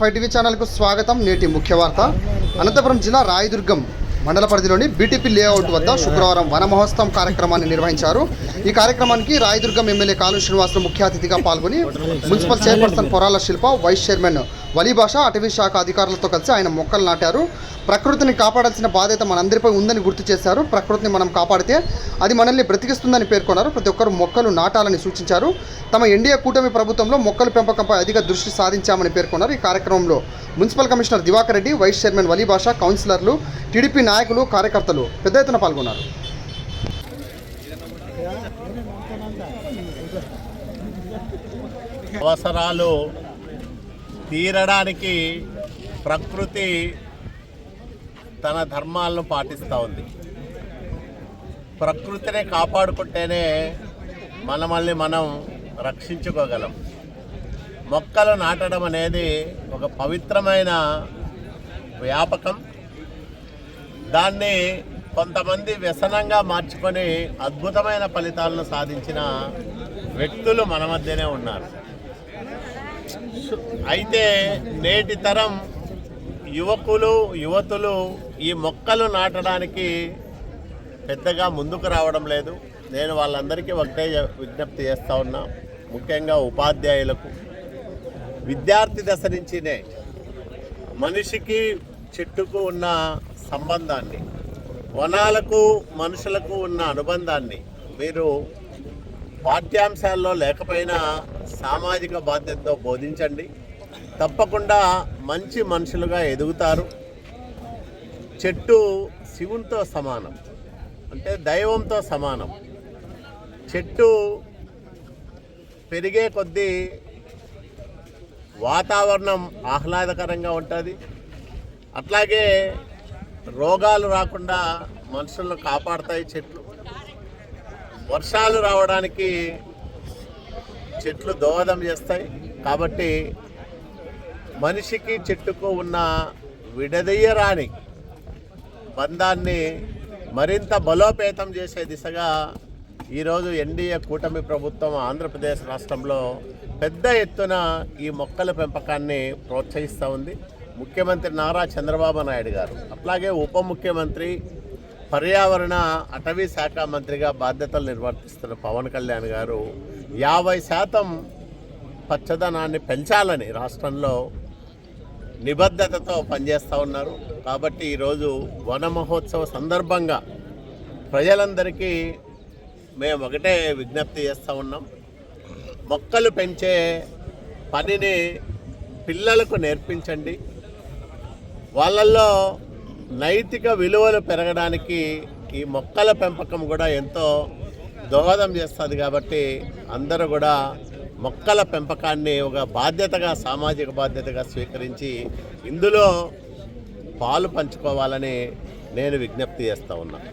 Five TV ఛానల్కు స్వాగతం. నేటి ముఖ్య వార్త. అనంతపురం జిల్లా రాయదుర్గం మండల పరిధిలోని బీటీపీ లేఅవుట్ వద్ద శుక్రవారం వనమహోత్సవం కార్యక్రమాన్ని నిర్వహించారు. ఈ కార్యక్రమానికి రాయదుర్గం ఎమ్మెల్యే కాలు శ్రీనివాసులు ముఖ్య అతిథిగా పాల్గొని municipal chairperson Porala Shilpa vice chairman Valibhasha అటవీ శాఖ అధికారులతో కలిసి ఆయన మొక్కలు నాటారు. ప్రకృతిని కాపాడాల్సిన బాధ్యత మనందరిపై ఉందని గుర్తు చేశారు. ప్రకృతిని మనం కాపాడితే అది మనల్ని బ్రతికిస్తుందని పేర్కొన్నారు. ప్రతి ఒక్కరు మొక్కలు నాటాలని సూచించారు. తమ ఎన్డీఏ కూటమి ప్రభుత్వంలో మొక్కల పెంపకంపై అధిక దృష్టి సాధించామని పేర్కొన్నారు. ఈ కార్యక్రమంలో municipal commissioner Diwakar Reddy vice chairman Valibhasha కౌన్సిలర్లు టీడీపీ నాయకులు కార్యకర్తలు పెద్ద ఎత్తున పాల్గొన్నారు. అవసరాలు తీరడానికి ప్రకృతి తన ధర్మాలను పాటిస్తూ ఉంది. ప్రకృతిని కాపాడుకుంటేనే మనమల్ని మనం రక్షించుకోగలం. మొక్కలు నాటడం అనేది ఒక పవిత్రమైన వ్యాపకం. దాన్ని కొంతమంది వ్యసనంగా మార్చుకొని అద్భుతమైన ఫలితాలను సాధించిన వ్యక్తులు మన మధ్యనే ఉన్నారు. అయితే నేటి తరం యువకులు యువతులు ఈ మొక్కలు నాటడానికి పెద్దగా ముందుకు రావడం లేదు. నేను వాళ్ళందరికీ ఒకటే విజ్ఞప్తి చేస్తూ ఉన్నా. ముఖ్యంగా ఉపాధ్యాయులకు. విద్యార్థి దశ నుంచినే మనిషికి చెట్టుకు ఉన్న సంబంధాన్ని వనాలకు మనుషులకు ఉన్న అనుబంధాన్ని మీరు పాఠ్యాంశాల్లో లేకపోయినా సామాజిక బాధ్యతతో బోధించండి. తప్పకుండా మంచి మనుషులుగా ఎదుగుతారు. చెట్టు శివునితో సమానం. అంటే దైవంతో సమానం. చెట్టు పెరిగే కొద్దీ వాతావరణం ఆహ్లాదకరంగా ఉంటుంది. అట్లాగే రోగాలు రాకుండా మనుషులను కాపాడతాయి చెట్లు. వర్షాలు రావడానికి చెట్లు దోహదం చేస్తాయి. కాబట్టి మనిషికి చెట్టుకు ఉన్న విడదీయరాని బంధాన్ని మరింత బలోపేతం చేసే దిశగా ఈరోజు ఎన్డీఏ కూటమి ప్రభుత్వం ఆంధ్రప్రదేశ్ రాష్ట్రంలో పెద్ద ఎత్తున ఈ మొక్కల పెంపకాన్ని ప్రోత్సహిస్తూ ఉంది. ముఖ్యమంత్రి నారా చంద్రబాబు నాయుడు గారు అట్లాగే ఉప ముఖ్యమంత్రి పర్యావరణ అటవీ శాఖ మంత్రిగా బాధ్యతలు నిర్వర్తిస్తున్న పవన్ కళ్యాణ్ గారు యాభై శాతం పచ్చదనాన్ని పెంచాలని రాష్ట్రంలో నిబద్ధతతో పనిచేస్తూ ఉన్నారు. కాబట్టి ఈరోజు వన మహోత్సవ సందర్భంగా ప్రజలందరికీ మేము ఒకటే విజ్ఞప్తి చేస్తూ ఉన్నాం. మొక్కలు పెంచే పనిని పిల్లలకు నేర్పించండి. వాళ్ళల్లో నైతిక విలువలు పెరగడానికి ఈ మొక్కల పెంపకం కూడా ఎంతో దోహదం చేస్తుంది కాబట్టి అందరూ కూడా మొక్కల పెంపకాన్ని ఒక బాధ్యతగా సామాజిక బాధ్యతగా స్వీకరించి ఇందులో పాలు పంచుకోవాలని నేను విజ్ఞప్తి చేస్తూ ఉన్నాను